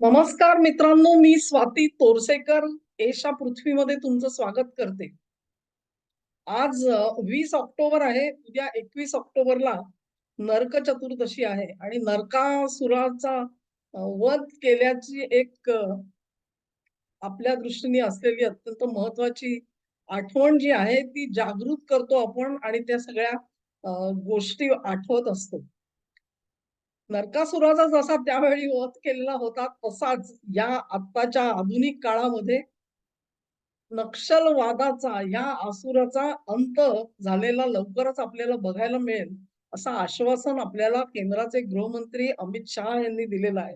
नमस्कार मित्रांनो मी स्वाती तोरसेकर. एशा पृथ्वीमध्ये तुमचं स्वागत करते. आज वीस ऑक्टोबर आहे. उद्या एकवीस ऑक्टोबरला नरक चतुर्दशी आहे आणि नरकासुराचा वध केल्याची एक आपल्या दृष्टीने असलेली अत्यंत महत्वाची आठवण जी आहे ती जागृत करतो आपण आणि त्या सगळ्या गोष्टी आठवत असतो. नरकासुराचा जसा त्यावेळी वध केलेला होता तसाच या आत्ताच्या आधुनिक काळामध्ये नक्षलवादाचा या आसुराचा अंत झालेला लवकरच आपल्याला बघायला मिळेल असं आश्वासन आपल्याला केंद्राचे गृहमंत्री अमित शहा यांनी दिलेलं आहे.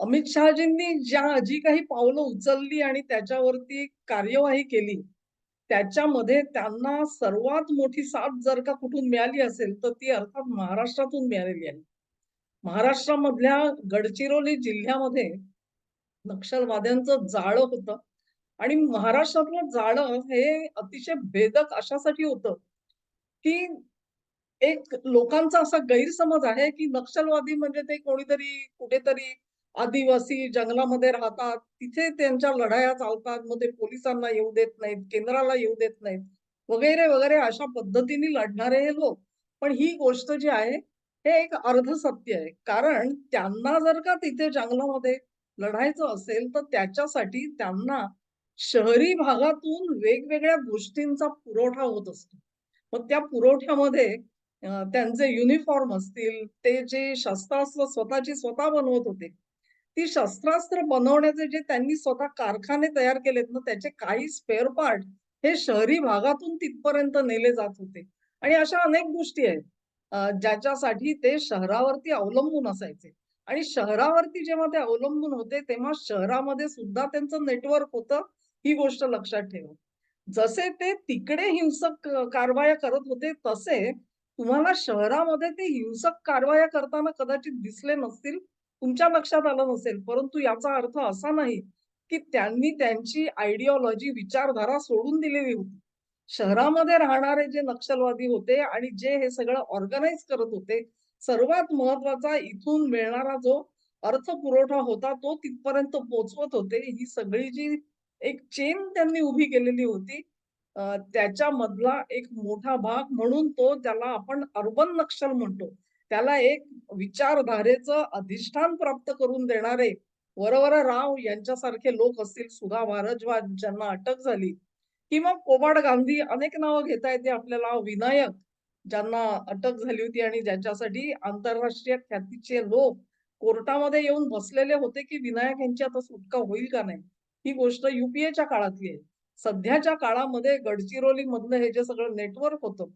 अमित शहाजींनी ज्या जी काही पावलं उचलली आणि त्याच्यावरती कार्यवाही केली त्याच्यामध्ये त्यांना सर्वात मोठी साथ जर का कुठून मिळाली असेल तर ती अर्थात महाराष्ट्रातून मिळालेली आहे. महाराष्ट्रामधल्या गडचिरोली जिल्ह्यामध्ये नक्षलवाद्यांचं जाळं होतं. आणि महाराष्ट्रातलं जाळं हे अतिशय भेदक अशासाठी होतं की एक लोकांचा असा गैरसमज आहे की नक्षलवादी म्हणजे ते कोणीतरी कुठेतरी आदिवासी जंगलामध्ये राहतात तिथे त्यांच्या लढाया चालतात मग ते पोलिसांना येऊ देत नाहीत केंद्राला येऊ देत नाहीत वगैरे वगैरे अशा पद्धतीने लढणारे हे लोक. पण ही गोष्ट जी आहे हे एक अर्ध सत्य आहे. कारण त्यांना जर का तिथे जंगलामध्ये लढायचं असेल तर त्याच्यासाठी त्यांना शहरी भागातून वेगवेगळ्या गोष्टींचा पुरवठा होत असतो. मग त्या पुरवठ्यामध्ये त्यांचे युनिफॉर्म असतील ते जे शस्त्रास्त्र स्वतःची स्वतः बनवत होते ती शस्त्रास्त्र बनवण्याचे जे त्यांनी स्वतः कारखाने तयार केलेत ना त्याचे काही स्पेअर पार्ट हे शहरी भागातून तिथपर्यंत नेले जात होते. आणि अशा अनेक गोष्टी आहेत. ज्याच्यासाठी ते शहरावरती अवलंबून असायचे. आणि शहरावरती जेव्हा ते अवलंबून होते तेव्हा शहरामध्ये सुद्धा त्यांचं नेटवर्क होतं ही गोष्ट लक्षात ठेवा. जसे ते तिकडे हिंसक कारवाया करत होते तसे तुम्हाला शहरामध्ये ते हिंसक कारवाया करताना कदाचित दिसले नसतील तुमच्या लक्षात आलं नसेल. परंतु याचा अर्थ असा नाही की त्यांनी त्यांची आयडिओलॉजी विचारधारा सोडून दिलेली होती. शहरामध्ये राहणारे जे नक्षलवादी होते आणि जे हे सगळं ऑर्गनाईज करत होते सर्वात महत्त्वाचा इथून मिळणारा जो अर्थ पुरवठा होता तो तिथपर्यंत पोहोचवत होते. ही सगळी जी एक चेन त्यांनी उभी केलेली होती त्याच्यामधला एक मोठा भाग म्हणून तो त्याला आपण अर्बन नक्षल म्हणतो. त्याला एक विचारधारेचं अधिष्ठान प्राप्त करून देणारे वरवर राव यांच्यासारखे लोक असतील. सुधा भारद्वाज ज्यांना अटक झाली किंवा कोबाड गांधी अनेक नावं घेता येते आपल्याला. विनायक ज्यांना अटक झाली होती आणि ज्याच्यासाठी आंतरराष्ट्रीय ख्यातीचे लोक कोर्टामध्ये येऊन बसलेले होते की विनायक यांची आता सुटका होईल का नाही? ही गोष्ट युपीएच्या काळातली आहे. सध्याच्या काळामध्ये गडचिरोली मधलं हे जे सगळं नेटवर्क होतं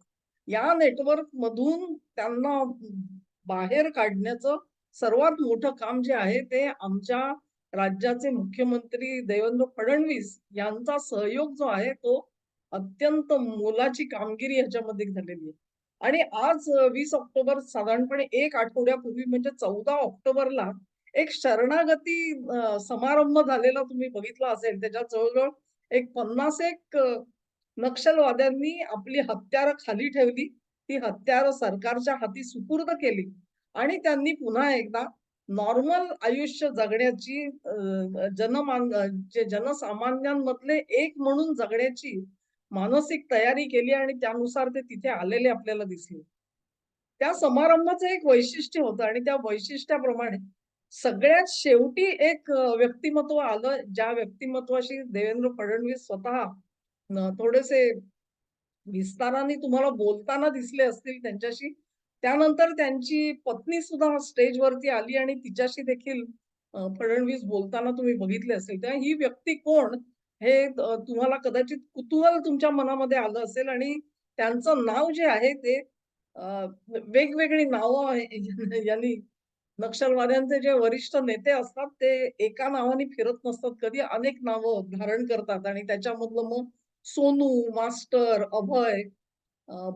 या नेटवर्क मधून त्यांना बाहेर काढण्याचं सर्वात मोठं काम जे आहे ते आमच्या राज्याचे मुख्यमंत्री देवेंद्र फडणवीस यांचा सहयोग जो आहे तो अत्यंत मोलाची कामगिरी ह्याच्यामध्ये झालेली आहे. आणि आज वीस ऑक्टोबर साधारणपणे एक आठवड्यापूर्वी म्हणजे चौदा ऑक्टोबरला एक शरणागती समारंभ झालेला तुम्ही बघितला असेल. त्याच्यात जवळजवळ एक पन्नास एक नक्षलवाद्यांनी आपली हत्यारं खाली ठेवली. ती हत्यारं सरकारच्या हाती सुपूर्द केली. आणि त्यांनी पुन्हा एकदा नॉर्मल आयुष्य जगण्याची जनमान जे जनसामान्यांमधले एक म्हणून जगण्याची मानसिक तयारी केली आणि त्यानुसार ते तिथे आलेले आपल्याला दिसले. त्या समारंभाचं एक वैशिष्ट्य होतं आणि त्या वैशिष्ट्याप्रमाणे सगळ्यात शेवटी एक व्यक्तिमत्व आलं, ज्या व्यक्तिमत्वाशी देवेंद्र फडणवीस स्वतः थोडेसे विस्ताराने तुम्हाला बोलताना दिसले असतील त्यांच्याशी. त्यानंतर त्यांची पत्नी सुद्धा स्टेजवरती आली आणि तिच्याशी देखील फडणवीस बोलताना तुम्ही बघितले असेल. तेव्हा ही व्यक्ती कोण हे तुम्हाला कदाचित कुतूहल तुमच्या मनामध्ये आलं असेल आणि त्यांचं नाव जे आहे ते वेगवेगळी नावं यांनी नक्षलवाद्यांचे जे वरिष्ठ नेते असतात ते एका नावाने फिरत नसतात. कधी अनेक नावं धारण करतात आणि त्याच्यामधलं मग सोनू, मास्टर, अभय,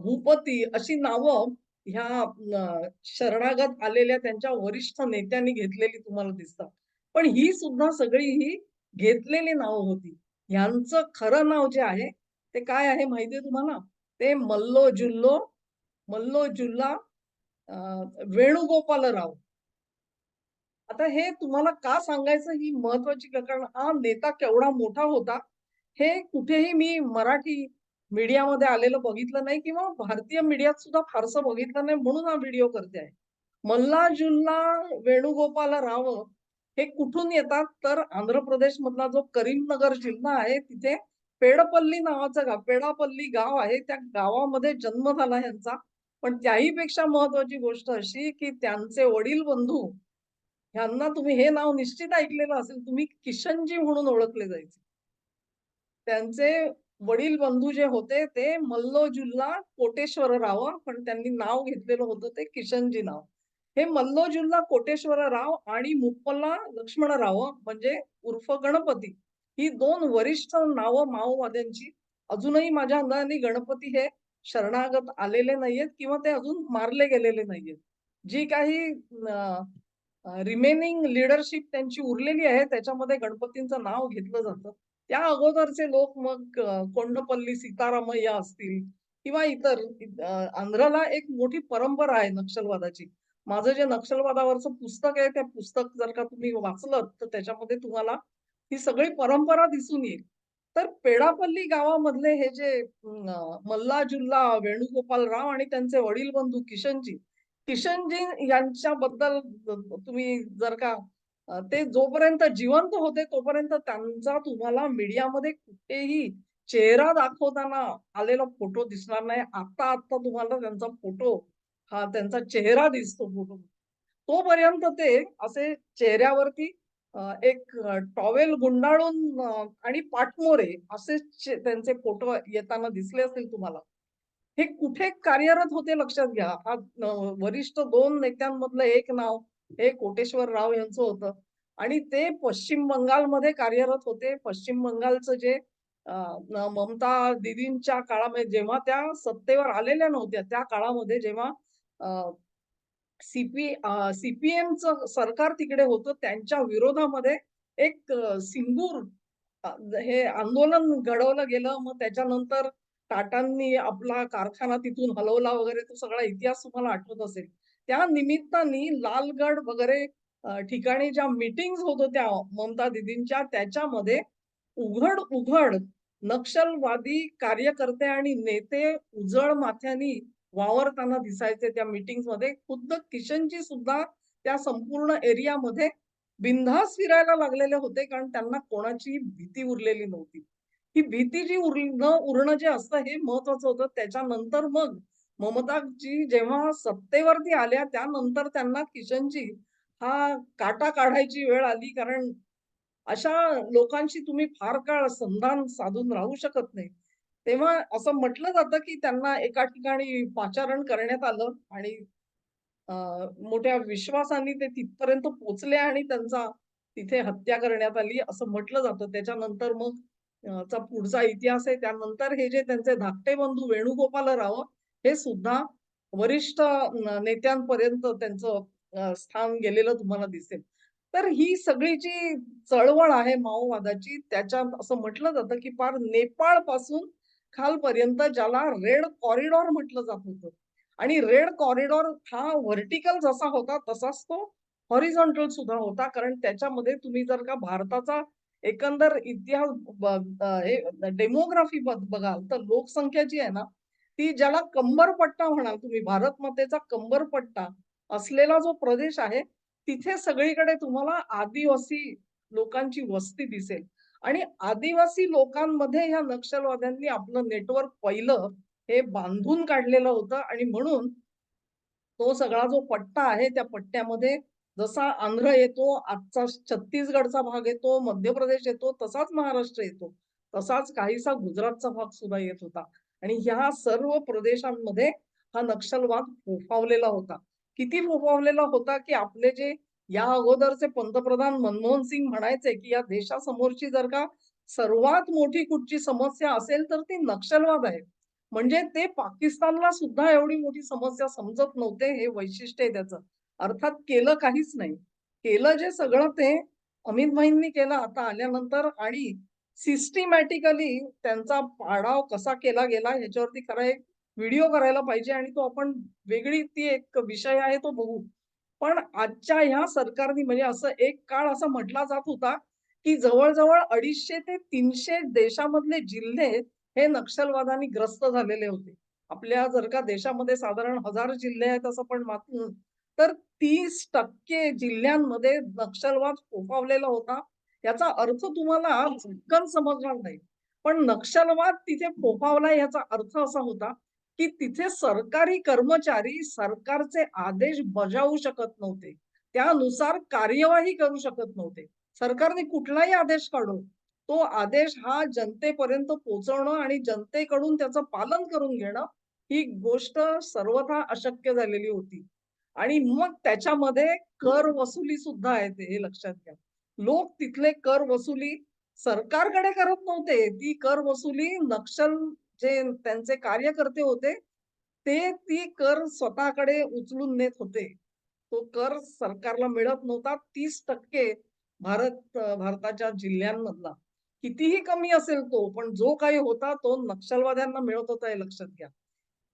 भूपती अशी नावं ह्या शरणागत आलेल्या त्यांच्या वरिष्ठ नेत्यांनी घेतलेली तुम्हाला दिसतात. पण ही सुद्धा सगळी ही घेतलेली नावं होती. यांचं खरं नाव जे आहे ते काय आहे माहितीये तुम्हाला? ते मल्लो जुल्लो, मल्लो जुल्ला वेणुगोपाल राव आता हे तुम्हाला का सांगायचं ही महत्वाची कारण हा नेता केवढा मोठा होता हे कुठेही मी मराठी मीडियामध्ये आलेलं बघितलं नाही किंवा भारतीय मीडियात सुद्धा फारसं बघितलं नाही म्हणून हा व्हिडिओ करते आहे. मल्लाजुल्ला वेणुगोपाल राव हे कुठून येतात? तर आंध्र प्रदेश मधला जो करीमनगर जिल्हा आहे तिथे पेडपल्ली नावाचं गाव पेडापल्ली गाव आहे. त्या गावामध्ये जन्म झाला यांचा पण त्याही पेक्षा महत्वाची गोष्ट अशी की त्यांचे वडील बंधू ह्यांना तुम्ही हे नाव निश्चित ऐकलेलं असेल तुम्ही किशनजी म्हणून ओळखले जायचे. त्यांचे वडील बंधू जे होते ते मल्लोजुल्ला कोटेश्वरराव पण त्यांनी नाव घेतलेलं होतं ते किशनजी नाव. हे मल्लोजुल्ला कोटेश्वरराव आणि मुप्पला लक्ष्मणराव म्हणजे उर्फ गणपती ही दोन वरिष्ठ नावं माओवाद्यांची. अजूनही माझ्या अंदाजाने गणपती हे शरणागत आलेले नाहीयेत किंवा ते अजून मारले गेलेले नाहीयेत. जी काही रिमेनिंग लिडरशिप त्यांची उरलेली आहे त्याच्यामध्ये गणपतींचं नाव घेतलं जातं. त्या अगोदरचे लोक मग कोंडपल्ली सीतारामय्या असतील किंवा इतर आंध्राला एक मोठी परंपरा आहे नक्षलवादाची. माझं जे नक्षलवादावरचं पुस्तक आहे त्या पुस्तक जर का तुम्ही वाचलं तर त्याच्यामध्ये तुम्हाला ही सगळी परंपरा दिसून येईल. तर पेडापल्ली गावामधले हे जे मल्ला मल्लाजुल्ला वेणुगोपाल राव आणि त्यांचे वडील बंधू किशनजी किशनजी यांच्याबद्दल तुम्ही जर का ते जोपर्यंत जिवंत होते तोपर्यंत त्यांचा तुम्हाला मीडियामध्ये कुठेही चेहरा दाखवताना आलेला फोटो दिसणार नाही. आता आता तुम्हाला त्यांचा फोटो हा त्यांचा चेहरा दिसतो फोटो. तोपर्यंत ते असे चेहऱ्यावरती एक टॉवेल गुंडाळून आणि पाठमोरे असे त्यांचे फोटो येताना दिसले असतील तुम्हाला. हे कुठे कार्यरत होते लक्षात घ्या. हा वरिष्ठ दोन नेत्यांमधलं एक नाव हे कोटेश्वर राव यांचं होतं. आणि ते पश्चिम बंगालमध्ये कार्यरत होते. पश्चिम बंगालचं जे ममता दिदींच्या काळामध्ये म्हणजे जेव्हा त्या सत्तेवर आलेल्या नव्हत्या त्या काळामध्ये जेव्हा सीपी सीपीएमचं सरकार तिकडे होतं त्यांच्या विरोधामध्ये एक सिंदूर हे आंदोलन घडवलं गेलं. मग त्याच्यानंतर टाटांनी आपला कारखाना तिथून हलवला वगैरे तो सगळा इतिहास तुम्हाला आठवत असेल. त्या निमित्ताने लालगड वगैरे ठिकाणी ज्या मीटिंग होत होत्या ममता दिदींच्या त्याच्यामध्ये उघड उघड नक्षलवादी कार्यकर्ते आणि नेते उजळ माथ्यानी वावरताना दिसायचे त्या मीटिंगमध्ये. खुद्द किशनजी सुद्धा त्या संपूर्ण एरियामध्ये बिनधास फिरायला लागलेले होते कारण त्यांना कोणाची भीती उरलेली नव्हती. ही भीती जी उर न उरणं जे असतं हे महत्वाचं होतं. त्याच्यानंतर मग ममताजी जेव्हा सत्तेवरती आल्या त्यानंतर त्यांना किशनजी हा काटा काढायची वेळ आली कारण अशा लोकांशी तुम्ही फार काळ संधान साधून राहू शकत नाही. तेव्हा असं म्हटलं जातं की त्यांना एका ठिकाणी पाचारण करण्यात आलं आणि मोठ्या विश्वासाने ते तिथपर्यंत पोचले आणि त्यांचा तिथे हत्या करण्यात आली असं म्हटलं जातं. त्याच्यानंतर मग चा पुढचा इतिहास आहे. त्यानंतर हे जे त्यांचे धाकटे बंधू वेणुगोपाल राव हे सुद्धा वरिष्ठ नेत्यांपर्यंत त्यांचं स्थान गेलेलं तुम्हाला दिसेल. तर ही सगळी जी चळवळ आहे माओवादाची. त्याच्यात असं म्हटलं जातं की फार नेपाळपासून खालपर्यंत ज्याला रेड कॉरिडॉर म्हटलं जात होतं. आणि रेड कॉरिडॉर हा व्हर्टिकल जसा होता तसाच तो हॉरिझॉन्टल सुद्धा होता. कारण त्याच्यामध्ये तुम्ही जर का भारताचा एकंदर इतिहास डेमोग्राफी बघाल तर लोकसंख्या जी आहे ना ती ज्याला कंबरपट्टा म्हणाल तुम्ही भारत मातेचा कंबरपट्टा असलेला जो प्रदेश आहे तिथे सगळीकडे तुम्हाला आदिवासी लोकांची वस्ती दिसेल. आणि आदिवासी लोकांमध्ये ह्या नक्षलवाद्यांनी आपलं नेटवर्क पहिलं हे बांधून काढलेलं होतं आणि म्हणून तो सगळा जो पट्टा आहे त्या पट्ट्यामध्ये जसा आंध्र येतो आजचा छत्तीसगडचा भाग येतो मध्य प्रदेश येतो तसाच महाराष्ट्र येतो. तसाच काहीसा गुजरातचा भाग सुद्धा येत होता. आणि ह्या सर्व प्रदेशांमध्ये हा नक्षलवाद फोफावलेला होता. किती फोफावलेला होता की आपले जे या अगोदरचे पंतप्रधान मनमोहन सिंग म्हणायचे की या देशासमोरची जर का सर्वात मोठी कुठची समस्या असेल तर ती नक्षलवाद आहे. म्हणजे ते पाकिस्तानला सुद्धा एवढी मोठी समस्या समजत नव्हते हे वैशिष्ट्य आहे त्याचं. अर्थात केलं काहीच नाही. केलं जे सगळं ते अमित भाईंनी केलं आता आल्यानंतर आणि सिस्टिमॅटिकली त्यांचा पाडाव कसा केला गेला ह्याच्यावरती खरा एक व्हिडिओ करायला पाहिजे आणि तो आपण वेगळी ती एक विषय आहे तो बघू पण आजच्या ह्या सरकारने म्हणजे असं एक काळ असा म्हटला जात होता, की जवळजवळ अडीचशे ते तीनशे देशामधले जिल्हे हे नक्षलवादाने ग्रस्त झालेले होते. आपल्या जर का देशामध्ये साधारण हजार जिल्हे आहेत असं पण मात तर 30% जिल्ह्यांमध्ये नक्षलवाद फोफावलेला होता. याचा अर्थ तुम्हाला पटकन समजणार नाही. पण नक्षलवाद तिथे फोफावला याचा अर्थ असा होता, की तिथे सरकारी कर्मचारी सरकारचे आदेश बजावू शकत नव्हते. त्यानुसार कार्यवाही करू शकत नव्हते. सरकारने कुठलाही आदेश काढो, तो आदेश हा जनतेपर्यंत पोहोचवणं आणि जनतेकडून त्याचं पालन करून घेणं, ही गोष्ट सर्वथा अशक्य झालेली होती. आणि मग त्याच्यामध्ये कर वसुली सुद्धा आहे ते हे लक्षात घ्या. लोक तिथले कर वसुली सरकारकडे करत नव्हते. ती कर वसुली नक्षल जे त्यांचे कार्यकर्ते होते, ते ती कर स्वतःकडे उचलून नेत होते. तो कर सरकारला मिळत नव्हता 30% भारत भारताच्या जिल्ह्यांमधला. कितीही कमी असेल तो, पण जो काही होता तो नक्षलवाद्यांना मिळत होता हे लक्षात घ्या.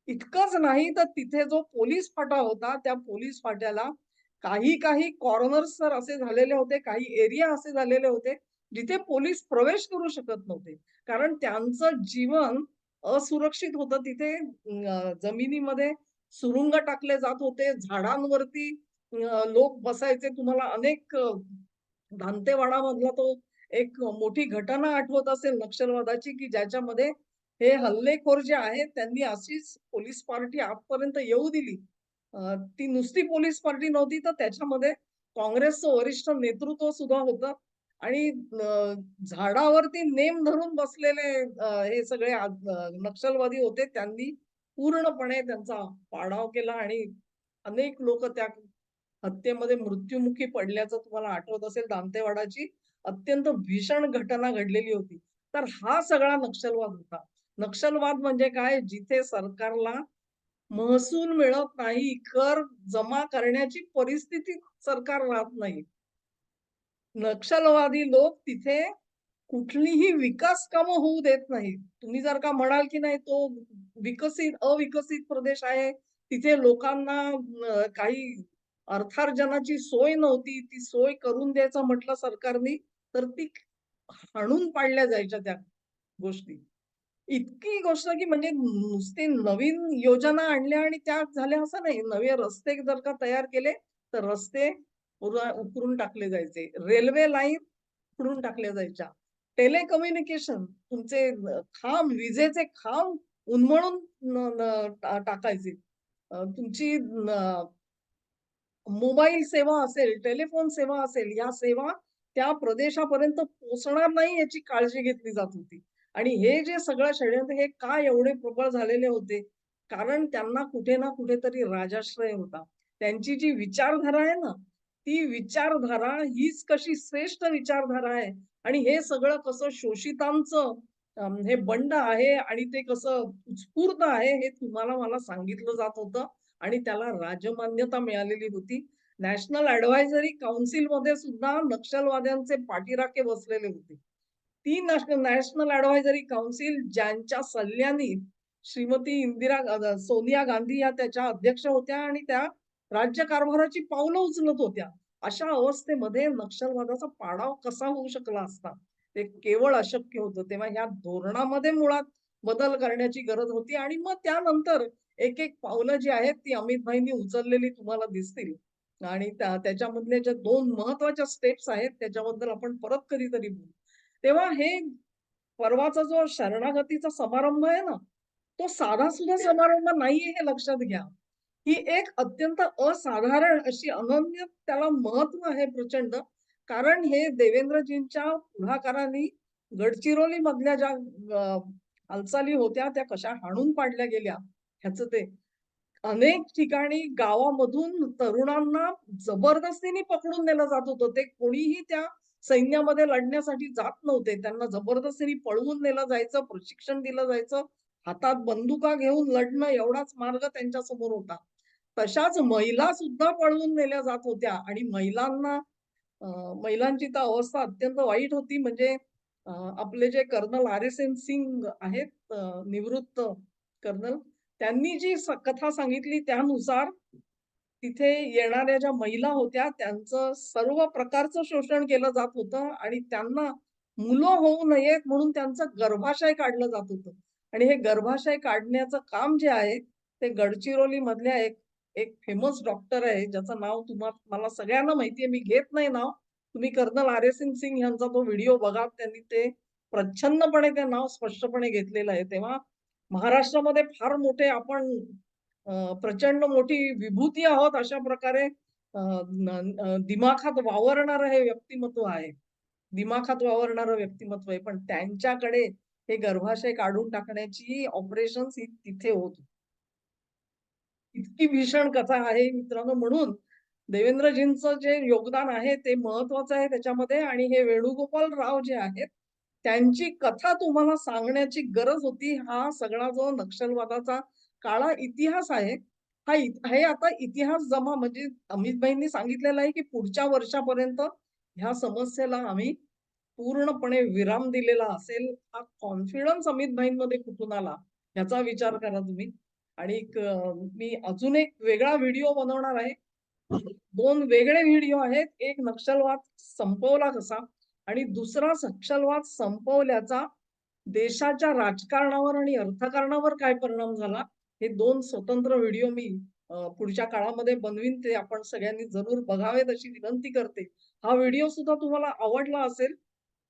इतकंच नाही तर तिथे जो पोलीस फाटा होता, त्या पोलीस फाट्याला काही-काही कॉर्नर्स तर असे झालेले होते, काही एरिया असे झालेले होते, जिथे पोलीस प्रवेश करू शकत नव्हते. कारण त्यांचं जीवन असुरक्षित होतं. तिथे जमिनीमध्ये सुरुंग टाकले जात होते. झाडांवरती लोक बसायचे. तुम्हाला अनेक दांतेवाडामधला तो एक मोठी घटना आठवत असेल नक्षलवादाची, की ज्याच्यामध्ये हे हल्लेखोर जे आहेत त्यांनी अशीच पोलीस पार्टी आजपर्यंत येऊ दिली. ती नुसती पोलीस पार्टी नव्हती, तर त्याच्यामध्ये काँग्रेसचं वरिष्ठ नेतृत्व सुद्धा होतं आणि झाडावरती नेम धरून बसलेले हे सगळे नक्षलवादी होते. त्यांनी पूर्णपणे त्यांचा पाडाव केला आणि अनेक लोक त्या हत्येमध्ये मृत्युमुखी पडल्याचं तुम्हाला आठवत असेल दांतेवाडाची अत्यंत भीषण घटना घडलेली होती. तर हा सगळा नक्षलवाद होता. नक्षलवाद म्हणजे काय? जिथे सरकारला महसूल मिळत नाही, कर जमा करण्याची परिस्थिती सरकार राहत नाही. नक्षलवादी लोक तिथे कुठलीही विकास कामं होऊ देत नाही तुम्ही जर का म्हणाल, की नाही तो विकसित अविकसित प्रदेश आहे, तिथे लोकांना काही अर्थार्जनाची सोय नव्हती, ती सोय करून द्यायचं म्हटलं सरकारनी, तर ती हाणून पाडल्या जायच्या त्या गोष्टी. इतकी गोष्ट की म्हणजे नुसती नवीन योजना आणल्या आणि त्या झाल्या असं नाही. नवे रस्ते जर का तयार केले, तर रस्ते उकरून टाकले जायचे. रेल्वे लाईन उकरून टाकल्या जायच्या. टेलिकम्युनिकेशन तुमचे खांब, विजेचे खांब उन्मळून टाकायचे. तुमची मोबाईल सेवा असेल, टेलिफोन सेवा असेल, या सेवा त्या प्रदेशापर्यंत पोहोचणार नाही याची काळजी घेतली जात होती. आणि हे जे सगळं षडयंत्र हे का एवढे प्रबळ झालेले होते? कारण त्यांना कुठे ना कुठेतरी राजाश्रय होता. त्यांची जी विचारधारा आहे ना, ती विचारधारा हीच कशी श्रेष्ठ विचारधारा आहे आणि हे सगळं कसं शोषितांचं हे बंड आहे आणि ते कसं उत्स्फूर्त आहे हे तुम्हाला मला सांगितलं जात होतं आणि त्याला राजमान्यता मिळालेली होती. नॅशनल एडव्हायझरी काउन्सिलमध्ये सुद्धा नक्षलवाद्यांचे पाठीराखे बसलेले होते. ती नॅशनल एडव्हायझरी काउन्सिल ज्यांच्या सल्ल्याने श्रीमती इंदिरा सोनिया गांधी या त्याच्या अध्यक्ष होत्या आणि त्या राज्य कारभाराची पावलं उचलत होत्या. अशा अवस्थेमध्ये नक्षलवादाचा पाडाव कसा होऊ शकला असता? ते केवळ अशक्य होतं. तेव्हा ह्या धोरणामध्ये मुळात बदल करण्याची गरज होती आणि मग त्यानंतर एक-एक पावलं जी आहेत ती अमितभाईंनी उचललेली तुम्हाला दिसतील. आणि त्याच्यामधल्या त्याच्यामधले ज्या दोन महत्त्वाच्या स्टेप्स आहेत त्याच्याबद्दल आपण परत कधीतरी बोलू. तेव्हा हे परवाचा जो शरणागतीचा समारंभ आहे ना, तो साधा सुद्धा समारंभ नाहीये हे लक्षात घ्या. ही एक अत्यंत असाधारण अशी अनन्य त्याला महत्त्व आहे प्रचंड. कारण हे देवेंद्रजींच्या पुढाकाराने गडचिरोलीमधल्या ज्या हालचाली होत्या त्या कशा हाणून पाडल्या गेल्या ह्याच ते अनेक ठिकाणी गावामधून तरुणांना जबरदस्तीने पकडून नेलं जात होतं. ते कोणीही त्या सैन्यामध्ये लढण्यासाठी जात नव्हते. त्यांना जबरदस्तीने पळवून नेलं जायचं, प्रशिक्षण दिलं जायचं. हातात बंदुका घेऊन लढणं एवढाच मार्ग त्यांच्यासमोर होता. तशाच महिला सुद्धा पळवून नेल्या जात होत्या आणि महिलांना महिलांची तर अवस्था अत्यंत वाईट होती. म्हणजे आपले जे कर्नल आर.एस.एन. सिंग आहेत निवृत्त कर्नल त्यांनी जी कथा सांगितली त्यानुसार तिथे येणाऱ्या ज्या महिला होत्या त्यांचं सर्व प्रकारचं शोषण केलं जात होतं आणि त्यांना मुलं होऊ नयेत म्हणून त्यांचं गर्भाशय काढलं जात होतं. आणि हे गर्भाशय काढण्याचं काम जे आहे ते गडचिरोली मधल्या एक एक फेमस डॉक्टर आहे ज्याचं नाव तुम्हाला मला सगळ्यांना माहितीये मी घेत नाही नाव. तुम्ही कर्नल आर एस सिंग यांचा तो व्हिडिओ बघा त्यांनी ते प्रच्छन्नपणे ते नाव स्पष्टपणे घेतलेलं आहे. तेव्हा महाराष्ट्रामध्ये फार मोठे आपण प्रचंड मोठी विभूती आहोत अशा प्रकारे दिमाखात वावरणारं हे व्यक्तिमत्व आहे. दिमाखात वावरणारं व्यक्तिमत्व आहे. पण त्यांच्याकडे हे गर्भाशय काढून टाकण्याची ऑपरेशन तिथे होत. इतकी भीषण कथा आहे मित्रांनो. म्हणून देवेंद्रजींचं जे योगदान आहे ते महत्वाचं आहे त्याच्यामध्ये. आणि हे वेणुगोपाल राव जे आहेत त्यांची कथा तुम्हाला सांगण्याची गरज होती. हा सगळा जो नक्षलवादाचा काळा इतिहास आहे. हा हे आता इतिहास जमा म्हणजे अमितभाईंनी सांगितलेलं आहे की पुढच्या वर्षापर्यंत ह्या समस्येला आम्ही पूर्णपणे विराम दिलेला असेल. हा कॉन्फिडन्स अमितभाईंमध्ये कुठून आला याचा विचार करा तुम्ही. आणि मी अजून एक वेगळा व्हिडिओ बनवणार आहे. दोन वेगळे व्हिडिओ आहेत. एक नक्षलवाद संपवला कसा आणि दुसरा नक्षलवाद संपवल्याचा देशाच्या राजकारणावर आणि अर्थकारणावर काय परिणाम झाला? हे दोन स्वतंत्र व्हिडिओ मी पुढच्या काळामध्ये बनवीन ते आपण सगळ्यांनी जरूर बघावेत अशी विनंती करते. हा व्हिडिओ सुद्धा तुम्हाला आवडला असेल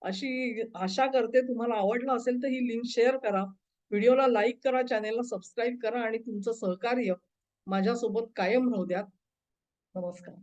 अशी आशा करते तुम्हाला आवडला असेल तर ही लिंक शेअर करा. व्हिडिओला लाईक करा चॅनेलला सबस्क्राईब करा आणि तुमचं सहकार्य माझ्यासोबत कायम राहू द्या नमस्कार.